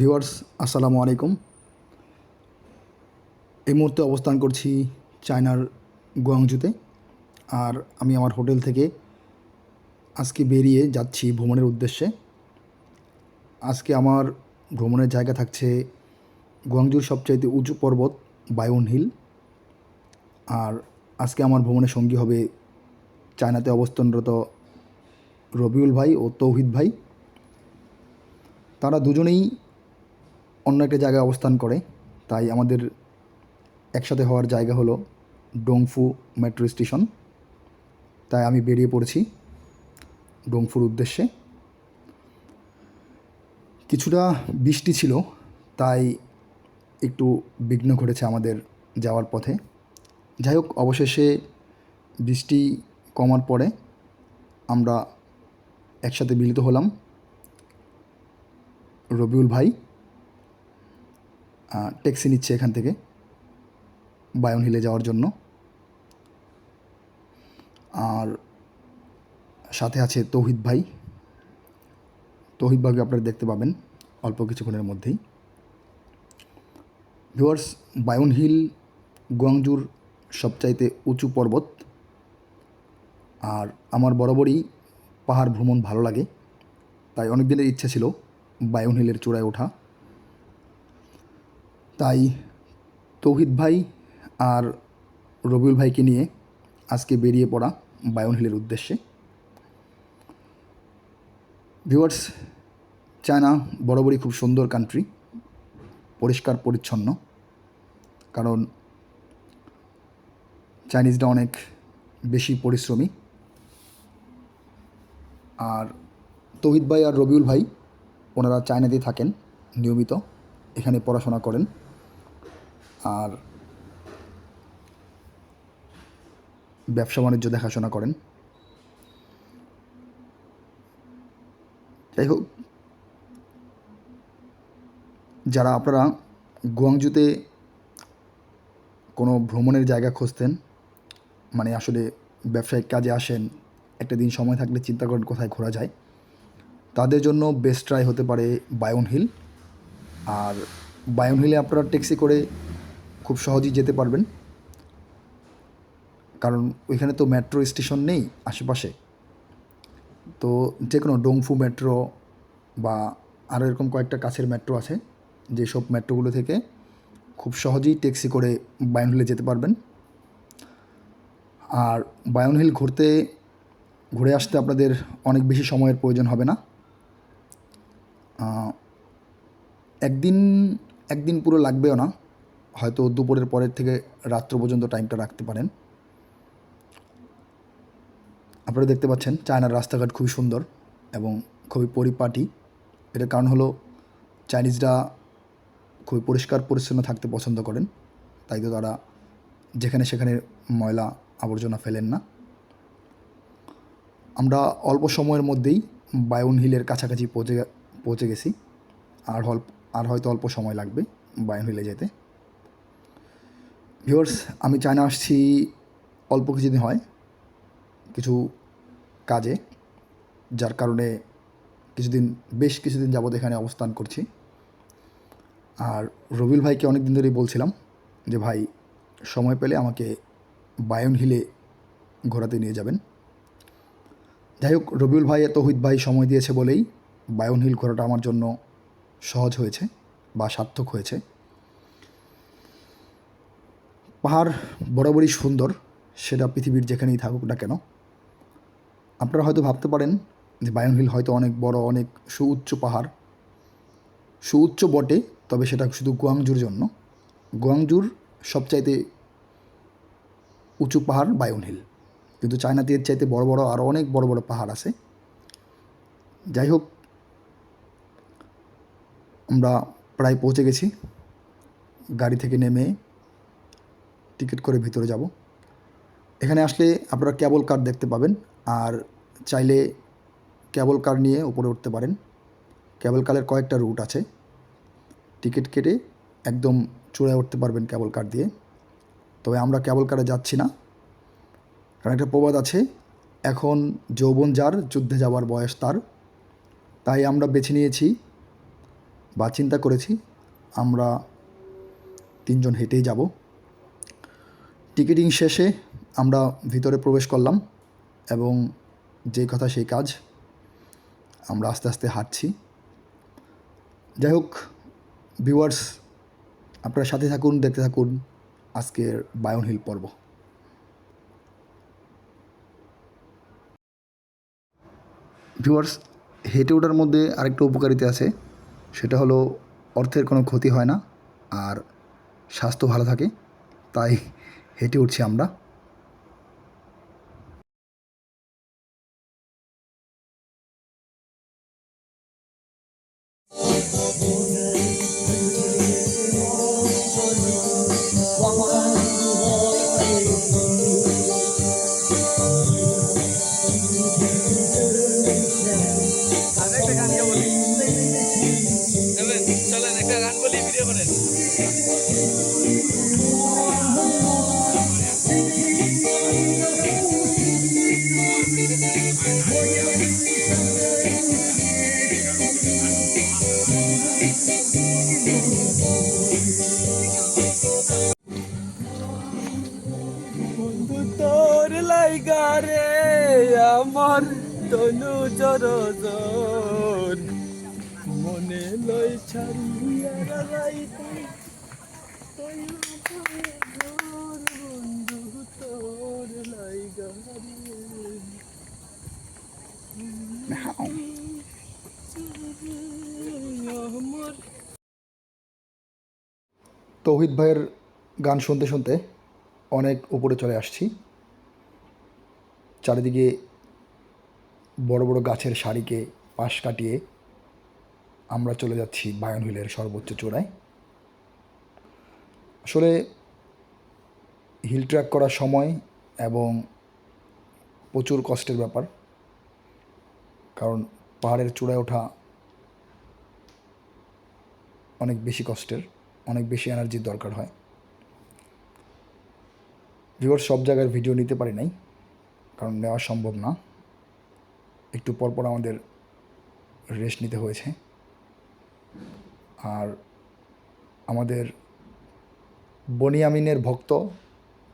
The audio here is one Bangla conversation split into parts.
ভিউয়ার্স, আসসালামু আলাইকুম। এই মুহূর্তে অবস্থান করছি চায়নার গুয়াংজুতে আর আমি আমার হোটেল থেকে আজকে বেরিয়ে যাচ্ছি ভ্রমণের উদ্দেশ্যে। আজকে আমার ভ্রমণের জায়গা থাকছে গুয়াংজুর সবচাইতে উঁচু পর্বত বায়ন হিল। আর আজকে আমার ভ্রমণের সঙ্গী হবে চায়নাতে অবস্থানরত রবিউল ভাই ও তৌহিদ ভাই। তারা দুজনেই অন্য একটা জায়গায় অবস্থান করে। তাই আমাদের একসাথে হওয়ার জায়গা হলো ডোংফু মেট্রো স্টেশন। তাই আমি বেরিয়ে পড়েছি ডোংফুর উদ্দেশ্যে। কিছুটা বৃষ্টি ছিল, তাই একটু বিঘ্ন ঘটেছে আমাদের যাওয়ার পথে। যাই হোক, অবশেষে বৃষ্টি কমার পরে আমরা একসাথে মিলিত হলাম। রবিউল ভাই ট্যাক্সি নিচ্ছে এখান থেকে বায়ন হিলে যাওয়ার জন্য। আর সাথে আছে তৌহিদ ভাই। তৌহিদ ভাইকে আপনারা দেখতে পাবেন অল্প কিছুক্ষণের মধ্যেই। ভিউয়ার্স, বায়ন হিল গুয়াংজুর সবচাইতে উঁচু পর্বত। আর আমার বরাবরই পাহাড় ভ্রমণ ভালো লাগে। তাই অনেক দিনের ইচ্ছা ছিল বায়ন হিলের চূড়ায় ওঠা। তাই তৌহিদ ভাই আর রবিউল ভাইকে নিয়ে আজকে বেরিয়ে পড়া বায়ন হিলের উদ্দেশ্যে। ভিউয়ার্স, চায়না বরাবরই খুব সুন্দর কান্ট্রি পরিষ্কার, পরিচ্ছন্ন। কারণ চাইনিজরা অনেক বেশি পরিশ্রমী। আর তৌহিদ ভাই আর রবিউল ভাই ওনারা চায়নাতেই থাকেন, নিয়মিত এখানে পড়াশোনা করেন। আর ব্যবসা বাণিজ্য দেখাশোনা করেন। যাই হোক, যারা আপনারা গুয়াংজুতে কোনো ভ্রমণের জায়গা খুঁজতেন মানে আসলে ব্যবসায়িক কাজে আসেন, একটা দিন সময় থাকলে চিন্তা করেন কোথায় ঘোরা যায়, তাদের জন্য বেস্ট ট্রাই হতে পারে বায়ন হিল। আর বায়ন হিলে আপনারা ট্যাক্সি করে খুব সহজেই যেতে পারবেন। কারণ ওইখানে তো মেট্রো স্টেশন নেই আশেপাশে। তো যে কোনো ডোংফু মেট্রো বা আরও এরকম কয়েকটা কাছের মেট্রো আছে, যেসব মেট্রোগুলো থেকে খুব সহজেই ট্যাক্সি করে বায়ন হিলে যেতে পারবেন। আর বায়ন হিল ঘুরতে, ঘুরে আসতে আপনাদের অনেক বেশি সময়ের প্রয়োজন হবে না। একদিন একদিন পুরো লাগবেও না। হয়তো দুপুরের পরের থেকে রাত্র পর্যন্ত টাইমটা রাখতে পারেন। আপনারা দেখতে পাচ্ছেন, চায়নার রাস্তাঘাট খুবই সুন্দর এবং খুবই পরিপাটি। এটার কারণ হলো, চাইনিজরা খুবই পরিষ্কার পরিচ্ছন্ন থাকতে পছন্দ করেন। তাই তো তারা যেখানে সেখানে ময়লা আবর্জনা ফেলেন না। আমরা অল্প সময়ের মধ্যেই বায়ন হিলের কাছাকাছি পৌঁছে পৌঁছে গেছি। আর আর হয়তো অল্প সময় লাগবে বায়ন হিলে যেতে। ভিউয়ার্স আমি চায়না আসছি অল্প কিছুদিন হয়, কিছু কাজে, যার কারণে কিছুদিন, বেশ কিছুদিন যাবত এখানে অবস্থান করছি। আর রবিল ভাইকে অনেক দিন ধরেই বলছিলাম যে, ভাই, সময় পেলে আমাকে বায়ন হিলে ঘোরাতে নিয়ে যাবেন। যাই হোক, রবিউল ভাই তৌহিদ ভাই সময় দিয়েছে বলেই বায়ন হিল ঘোরাটা আমার জন্য সহজ হয়েছে বা সার্থক হয়েছে। পাহাড় বরাবরই সুন্দর, সেটা পৃথিবীর যেখানেই থাকুক না কেন। আপনারা হয়তো ভাবতে পারেন যে বায়ন হিল হয়তো অনেক বড়, অনেক সুউচ্চ পাহাড়। সুউচ্চ বটে, তবে সেটা শুধু গুয়াংজুর জন্য। গুয়াংজুর সবচাইতে উঁচু পাহাড় বায়ন হিল। কিন্তু চায়নাতে এর চাইতে বড় বড় আরও অনেক বড় বড় পাহাড় আছে। যাই হোক, আমরা প্রায় পৌঁছে গেছি। গাড়ি থেকে নেমে টিকিট করে ভিতরে যাব। এখানে আসলে আপনারা ক্যাবল কার দেখতে পাবেন, আর চাইলে ক্যাবল কার নিয়ে উপরে উঠতে পারেন। ক্যাবল কারের কয়েকটা রুট আছে। টিকিট কেটে একদম চূড়ায় উঠতে পারবেন ক্যাবল কার দিয়ে। তবে আমরা ক্যাবল কারে যাচ্ছি না। কারণ একটা প্রবাদ আছে, এখন যৌবন যার, যুদ্ধে যাওয়ার বয়স তার। তাই আমরা বেছে নিয়েছি বা চিন্তা করেছি, আমরা তিনজন হেঁটেই যাব। টিকিটিং শেষে আমরা ভিতরে প্রবেশ করলাম এবং যে কথা সেই কাজ, আমরা আস্তে আস্তে হাঁটছি। যাই হোক ভিউয়ার্স আপনারা সাথে থাকুন, দেখতে থাকুন, আজকের বায়ন হিল পর্ব। ভিউয়ার্স হেঁটে ওঠার মধ্যে আরেকটা উপকারিতা আছে, সেটা হলো অর্থের কোনো ক্ষতি হয় না, আর স্বাস্থ্য ভালো থাকে, তাই হেঁটে উঠছি আমরা। আরেকটা তনু জরজন মনে লই তোর লাইগা রে তৌহিদ ভাইয়ের গান শুনতে শুনতে অনেক উপরে চলে আসছি। চারিদিকে বড় বড় গাছের সারিকে পাশ কাটিয়ে আমরা চলে যাচ্ছি বায়ন হিলের সর্বোচ্চ চূড়ায়। আসলে হিল ট্র্যাক করার সময় এবং প্রচুর কষ্টের ব্যাপার, কারণ পাহাড়ের চূড়ায় ওঠা অনেক বেশি কষ্টের, অনেক বেশি এনার্জির দরকার হয়। ভিউয়ার সব জায়গার ভিডিও নিতে পারি নাই, কারণ নেওয়া সম্ভব না। একটু পরপর আমাদের রেস্ট নিতে হয়েছে। আর আমাদের বনিয়ামিনের ভক্ত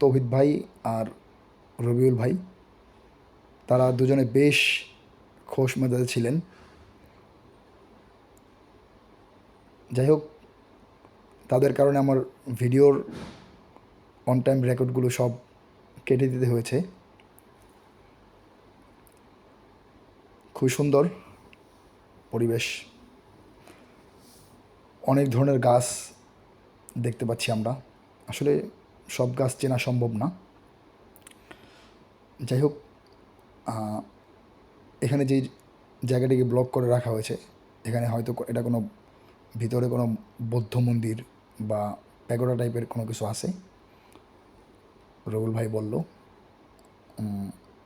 তৌহিদ ভাই আর রবিউল ভাই, তারা দুজনে বেশ খোশ মেজাজে ছিলেন। যাই হোক, তাদের কারণে আমার ভিডিওর অন টাইম রেকর্ডগুলো সব কেটে দিতে হয়েছে। খুব সুন্দর পরিবেশ। অনেক ধরনের গাছ দেখতে পাচ্ছি আমরা। আসলে সব গাছ চেনা সম্ভব না। যাই হোক এখানে যেই জায়গাটিকে ব্লক করে রাখা হয়েছে, এখানে হয়তো এটা কোনো ভিতরে কোনো বৌদ্ধ মন্দির বা প্যাগোডা টাইপের কোনো কিছু আছে। রবুল ভাই বলল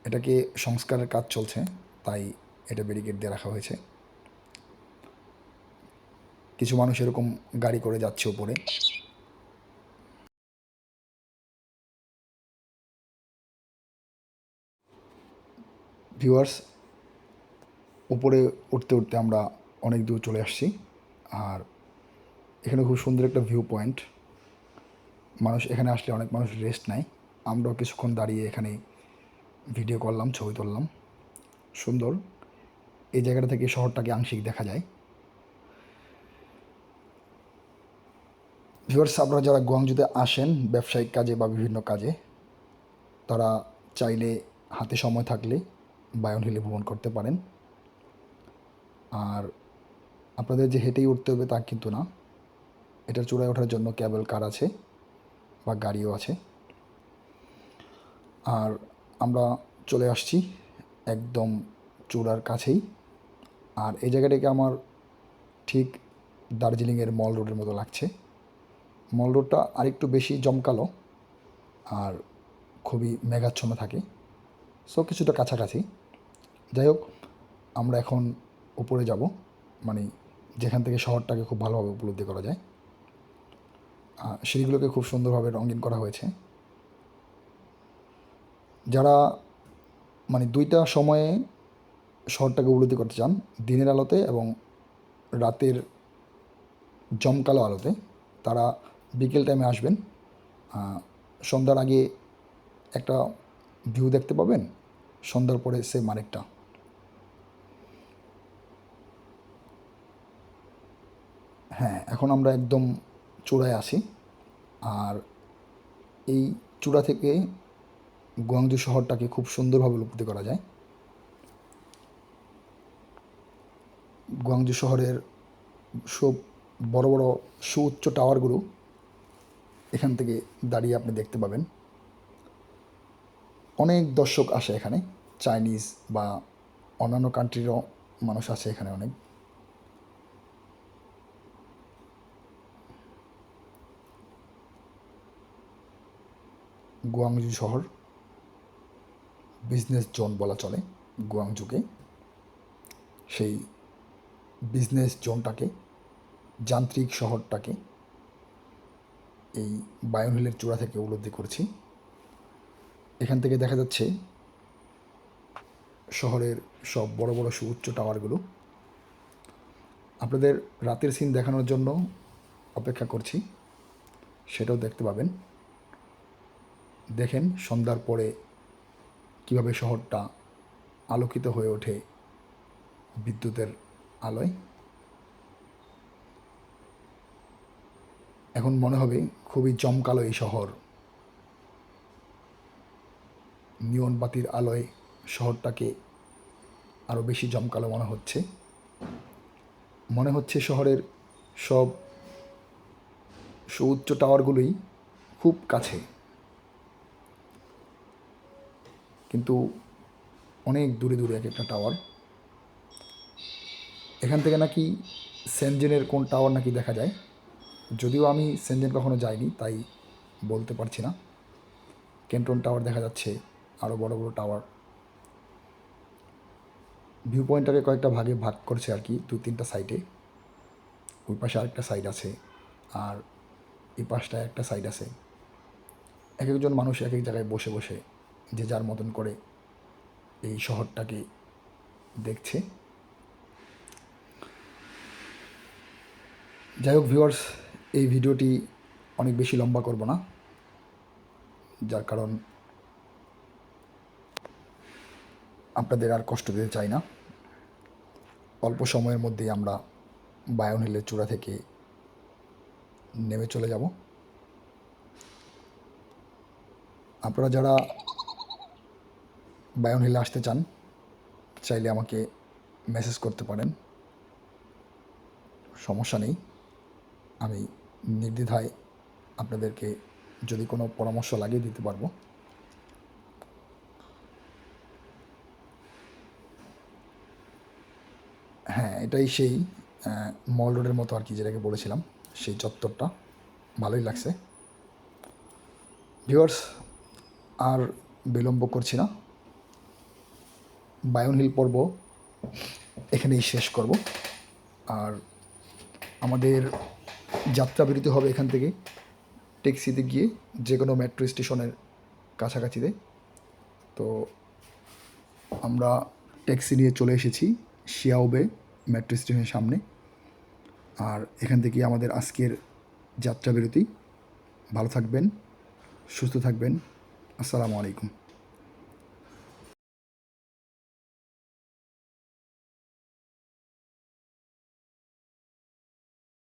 এটাকে সংস্কারের কাজ চলছে, তাই এটা ব্যারিকেড দিয়ে রাখা হয়েছে। কিছু মানুষ এরকম গাড়ি করে যাচ্ছে উপরে। ভিউয়ার্স, উপরে উঠতে উঠতে আমরা অনেক দূর চলে আসছি। আর এখানে খুব সুন্দর একটা ভিউ পয়েন্ট মানুষ, এখানে আসলে অনেক মানুষ রেস্ট নেয়। আমরাও কিছুক্ষণ দাঁড়িয়ে এখানে ভিডিও করলাম, ছবি তুললাম। সুন্দর। এই জায়গাটা থেকে শহরটাকে আংশিক দেখা যায়। ভিউয়ার্স আপনারা যারা গোয়াংজুতে আসেন, ব্যবসায়িক কাজে বা বিভিন্ন কাজে, তারা চাইলে হাতে সময় থাকলে বায়ন হিলে ভ্রমণ করতে পারেন। আর আপনাদের যে হেঁটেই উঠতে হবে তা কিন্তু না। এটার চূড়ায় ওঠার জন্য ক্যাবেল কার আছে বা গাড়িও আছে। আর আমরা চলে আসছি একদম চূড়ার কাছেই। আর এই জায়গাটাকে আমার ঠিক দার্জিলিংয়ের মল রোডের মতো লাগছে। মল রোডটা আরেকটু বেশি জমকালো আর খুবই মেঘাচ্ছন্ন থাকে। সো কিছুটা কাছাকাছি। যাই হোক, আমরা এখন উপরে যাব মানে যেখান থেকে শহরটাকে খুব ভালোভাবে উপলব্ধি করা যায়। সিঁড়িগুলোকে খুব সুন্দরভাবে রঙিন করা হয়েছে। যারা মানে দুইটা সময়ে শহরটাকে উপলব্ধি করতে চান, দিনের আলোতে এবং রাতের জমকালো আলোতে, তারা বিকেল টাইমে আসবেন। সন্ধ্যার আগে একটা ভিউ দেখতে পাবেন, সন্ধ্যার পরে সে মারেকটা হ্যাঁ এখন আমরা একদম চূড়ায় আছি। আর এই চূড়া থেকে গুয়াংজু শহরটাকে খুব সুন্দরভাবে উপলব্ধি করা যায়। গুয়াংজু শহরের সব বড় বড় সুউচ্চ টাওয়ারগুলো এখান থেকে দাঁড়িয়ে আপনি দেখতে পাবেন। অনেক দর্শক আসে এখানে, চাইনিজ বা অন্যান্য কান্ট্রিরও মানুষ আসে এখানে অনেক। গুয়াংজু শহর বিজনেস জোন বলা চলে গুয়াংজুকে। সেই বিজনেস জোনটাকে, যান্ত্রিক শহরটাকে, এই বায়ন হিলের চূড়া থেকে উপলব্ধি করছি। এখান থেকে দেখা যাচ্ছে শহরের সব বড় বড় সুউচ্চ টাওয়ারগুলো। আপনাদের রাতের সিন দেখানোর জন্য অপেক্ষা করছি, সেটাও দেখতে পাবেন। দেখেন সন্ধ্যার পরে কীভাবে শহরটা আলোকিত হয়ে ওঠে বিদ্যুতের আলোয়। এখন মনে হবে খুবই জমকালো এই শহর। নিয়ন বাতির আলোয় শহরটাকে আরও বেশি জমকালো মনে হচ্ছে। মনে হচ্ছে শহরের সব সুউচ্চ টাওয়ারগুলোই খুব কাছে। কিন্তু অনেক দূরে দূরে এক একটা টাওয়ার। এখান থেকে নাকি সেনজেনের কোন টাওয়ার নাকি দেখা যায়। যদিও আমি সেনজেন কখনো যাইনি, তাই বলতে পারছি না। কেন্টন টাওয়ার দেখা যাচ্ছে আরও বড় বড় টাওয়ার। ভিউ পয়েন্টটাকে কয়েকটা ভাগে ভাগ করছে আর কি, দু তিনটা সাইডে। ওই পাশে আরেকটা সাইড আছে, আর এই পাশটায় একটা সাইড আছে। এক একজন মানুষ এক এক জায়গায় বসে বসে যে যার মতন করে এই শহরটাকে দেখছে। যাই হোক ভিউয়ার্স এই ভিডিওটি অনেক বেশি লম্বা করব না। যার কারণ আপনাদের আর কষ্ট দিতে চাই না। অল্প সময়ের মধ্যেই আমরা বায়ন হিলের চূড়া থেকে নেমে চলে যাব। আপনারা যারা বায়ন হিলে আসতে চান, চাইলে আমাকে মেসেজ করতে পারেন। সমস্যা নেই। আমি নির্দ্বিধায় আপনাদেরকে যদি কোনো পরামর্শ লাগে দিতে পারব। হ্যাঁ এটাই সেই মল রোডের মতো আর কি যেটাকে বলেছিলাম, সেই চত্বরটা। ভালোই লাগছে। ভিউয়ার্স, আর বিলম্ব করছি না। বায়ন হিল পর্ব এখানেই শেষ করব। আর আমাদের যাত্রা বিরতি হবে এখান থেকে। ট্যাক্সিতে গিয়ে যে কোনো মেট্রো স্টেশনের কাছাকাছিতে। তো আমরা ট্যাক্সি নিয়ে চলে এসেছি শিয়াওবে মেট্রো স্টেশনের সামনে। আর এখান থেকে আমাদের আজকের যাত্রা বিরতি। ভালো থাকবেন, সুস্থ থাকবেন। আসসালামু আলাইকুম।